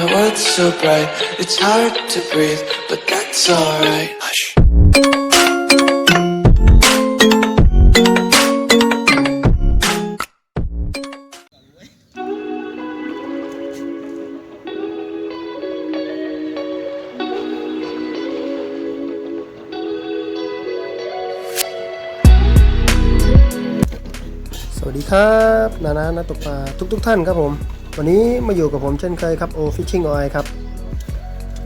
my world's so bright, it's hard to breathe, but that's alright. Hush. สวัสดีครับ นานานาตกปลาทุก ๆ ท่านครับผม วันนี้มาอยู่กับผมเช่นเคยครับโอฟิชชิ่งออยครับ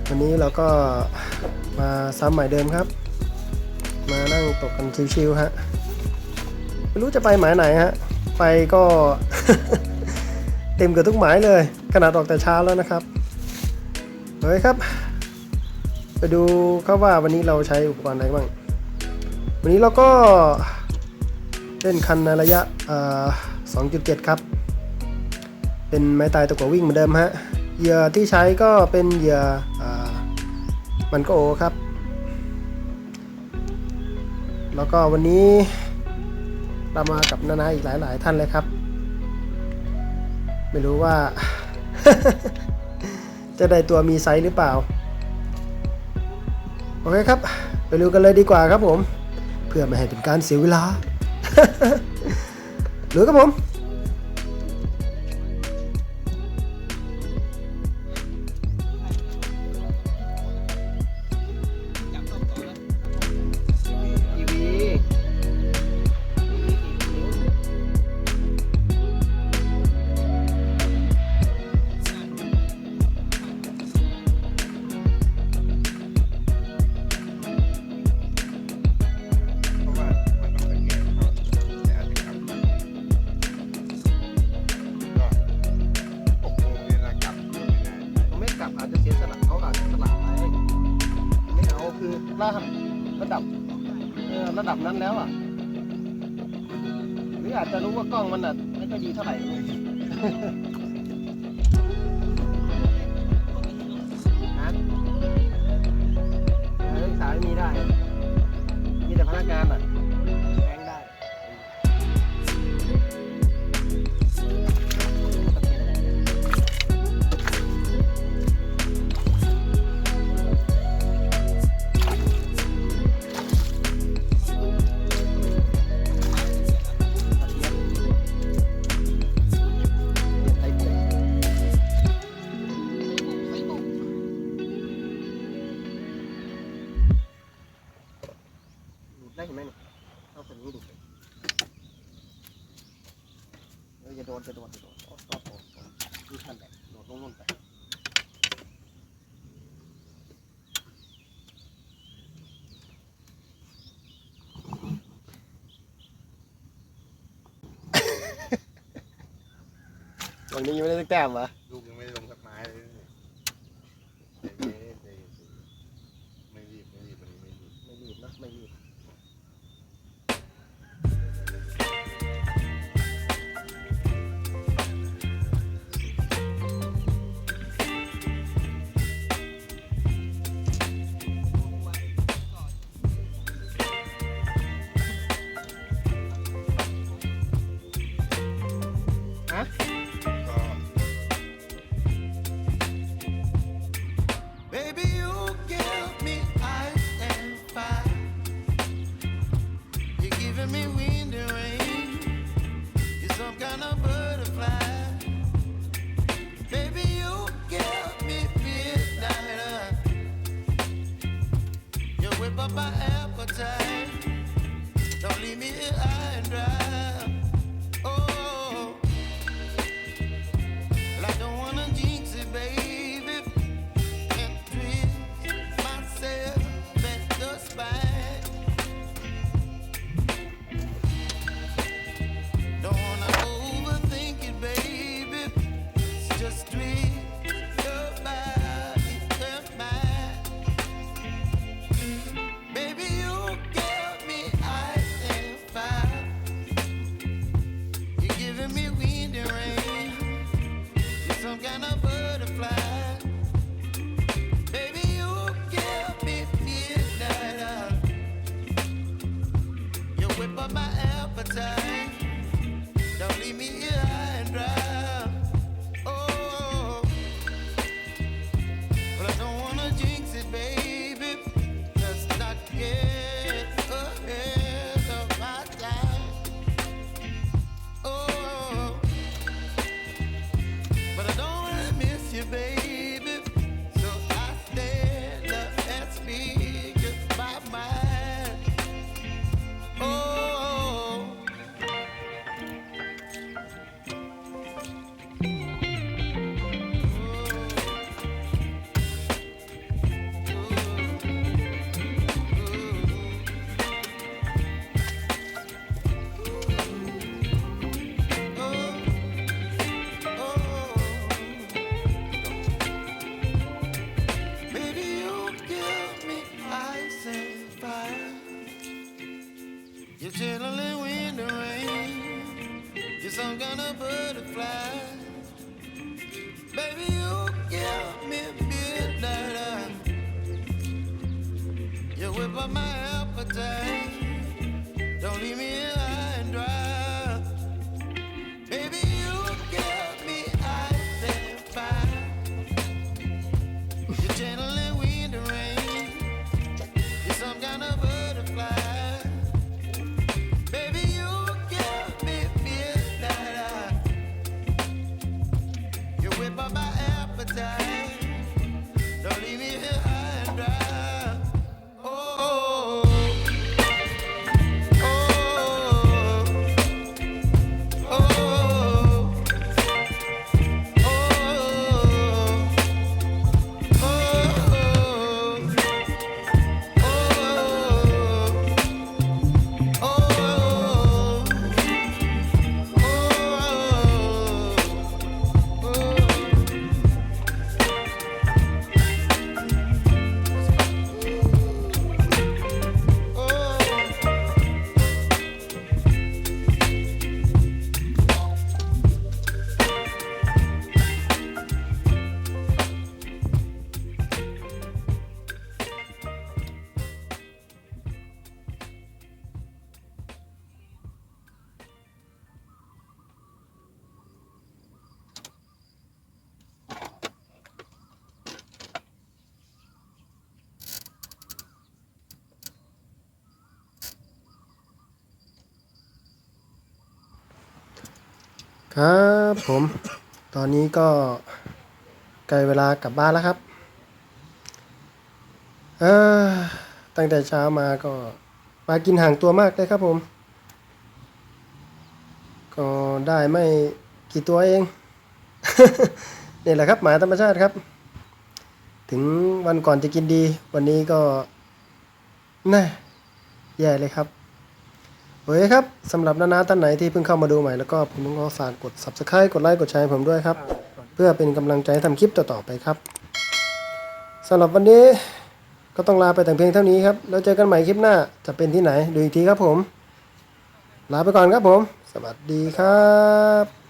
วันนี้เราก็มาซ้ำใหม่เดิมครับ มานั่งตกกันชิวๆฮะไม่รู้จะไปหมายไหนฮะ ไปก็ เต็มเกือบทุกหมายเลย ขนาดออกแต่เช้าแล้วนะครับเฮ้ยครับ ไปดูครับว่าวันนี้เราใช้อุปกรณ์อะไรบ้าง วันนี้เราก็เล่นคันในระยะเอ่อ2.7 ครับ เป็นไม้ตายตะกั่ววิ่งเหมือนเดิมฮะเหยื่อที่ใช้ก็เป็นเหยื่ออมันก็โอครับ แล้วก็วันนี้เรามากับนานาอีกหลาย ๆ ท่านเลยครับ ไม่รู้ว่า จะได้ตัวมีไซส์หรือเปล่า โอเคครับ ไปดูกันเลยดีกว่าครับผม เพื่อไม่ให้เป็นการเสียเวลาหรือครับผม ระดับระดับเออระดับนั้นแล้วอะ หรืออาจจะรู้ว่ากล้องมันอะไม่ค่อยดีเท่าไหร่ ได้เห็นไหมเนี่ยเอาแบบนี้ดูเอออย่าโดนอย่าโดนอย่าโดนโอ้โหโอ้โหดูท่านแบบโดดลงนู่นไปวันนี้ยังไม่ได้สักแต้มเห some kind of butterfly. Baby, you give me midnight. You whip up my appetite. Don't leave me side. ครับผม ตอนนี้ก็ใกล้เวลากลับบ้านแล้วครับตั้งแต่เช้ามาก็มากินห่างตัวมากเลยครับผม ก็ได้ไม่กี่ตัวเอง นี่แหละครับหมาธรรมชาติครับ ถึงวันก่อนจะกินดี วันนี้ก็น่าแย่เลยครับ โอเคครับสำหรับนานาท่านไหนที่เพิ่งเข้ามาดูใหม่แล้วก็ผมต้องขอฝากกด subscribe กดไลค์กดแชร์ให้ผมด้วยครับ เพื่อเป็นกำลังใจให้ทำคลิปต่อๆไปครับสำหรับวันนี้ก็ต้องลาไปแต่เพียงเท่านี้ครับ แล้วเจอกันใหม่คลิปหน้าจะเป็นที่ไหน ดูอีกทีครับผม ลาไปก่อนครับผม สวัสดีครับ